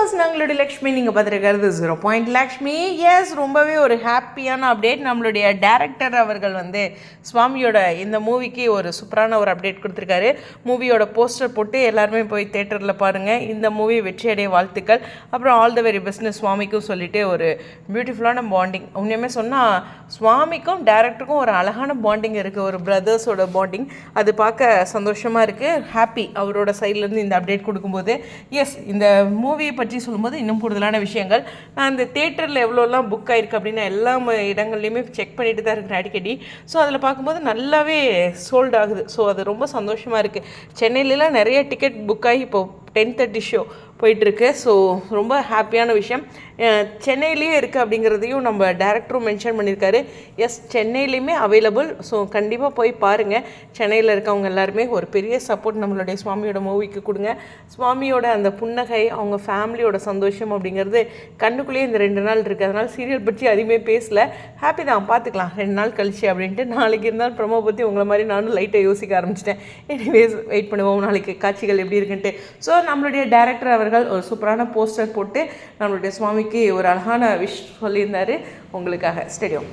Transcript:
Viewers நம்மளுடைய லக்ஷ்மி நீங்கள் பார்த்துருக்கிறது ஜீரோ பாயிண்ட் லக்ஷ்மி எஸ் ரொம்பவே ஒரு ஹாப்பியான அப்டேட் நம்மளுடைய டேரக்டர் அவர்கள் வந்து சுவாமியோட இந்த மூவிக்கு ஒரு சூப்பரான ஒரு அப்டேட் கொடுத்துருக்காரு. மூவியோட போஸ்டர் போட்டு எல்லாருமே போய் தேட்டரில் பாருங்கள் இந்த மூவி வெற்றியடைய வாழ்த்துக்கள். அப்புறம் ஆல் த வெரி பிஸ்னஸ் சுவாமிக்கும் சொல்லிட்டு ஒரு பியூட்டிஃபுல்லான பாண்டிங் உண்மையுமே சொன்னால் சுவாமிக்கும் டேரக்டருக்கும் ஒரு அழகான பாண்டிங் இருக்குது ஒரு பிரதர்ஸோட பாண்டிங் அது பார்க்க சந்தோஷமாக இருக்குது ஹாப்பி அவரோட சைட்லேருந்து இந்த அப்டேட் கொடுக்கும்போது எஸ் இந்த மூவியை பற்றி பற்றி சொல்லும்போது இன்னும் கூடுதலான விஷயங்கள். நான் இந்த தேட்டரில் எவ்வளோலாம் புக் ஆயிருக்கு அப்படின்னு எல்லா இடங்கள்லையுமே செக் பண்ணிட்டு தான் இருக்கிறேன் அடிக்கடி. ஸோ அதில் பார்க்கும்போது நல்லாவே சோல்ட் ஆகுது. ஸோ அது ரொம்ப சந்தோஷமாக இருக்குது சென்னையிலலாம் நிறைய டிக்கெட் புக் ஆகி இப்போ டென் தேர்ட்டி ஷோ போயிட்டுருக்கு. ஸோ ரொம்ப ஹாப்பியான விஷயம். சென்னையிலேயே இருக்குது அப்படிங்கிறதையும் நம்ம டேரக்டரும் மென்ஷன் பண்ணியிருக்காரு. எஸ் சென்னையிலையுமே அவைலபிள் ஸோ கண்டிப்பாக போய் பாருங்கள் சென்னையில் இருக்கவங்க எல்லாருமே ஒரு பெரிய சப்போர்ட் நம்மளுடைய சுவாமியோட மூவிக்கு கொடுங்க. சுவாமியோட அந்த புன்னகை அவங்க ஃபேமிலியோட சந்தோஷம் அப்படிங்கிறது கண்ணுக்குள்ளேயே இந்த ரெண்டு நாள் இருக்குது அதனால் சீரியல் பற்றி அதிகமே பேசல. ஹாப்பி தான். பார்த்துக்கலாம். ரெண்டு நாள் கழிச்சு அப்படின்ட்டு நாளைக்கு இருந்தால் ப்ரமோ பற்றி உங்களை மாதிரி நானும் லைட்டாக யோசிக்க ஆரம்பிச்சிட்டேன். எனிவேஸ் வெயிட் பண்ணுவோம். நாளைக்கு காட்சிகள் எப்படி இருக்குன்ட்டு. ஸோ நம்மளுடைய டைரக்டர் அவர்கள் ஒரு சூப்பரான போஸ்டர் போட்டு நம்மளுடைய சுவாமிக்கு ஒரு அழகான விஷ் சொல்லியிருந்தார். உங்களுக்காக. ஸ்டேடியம்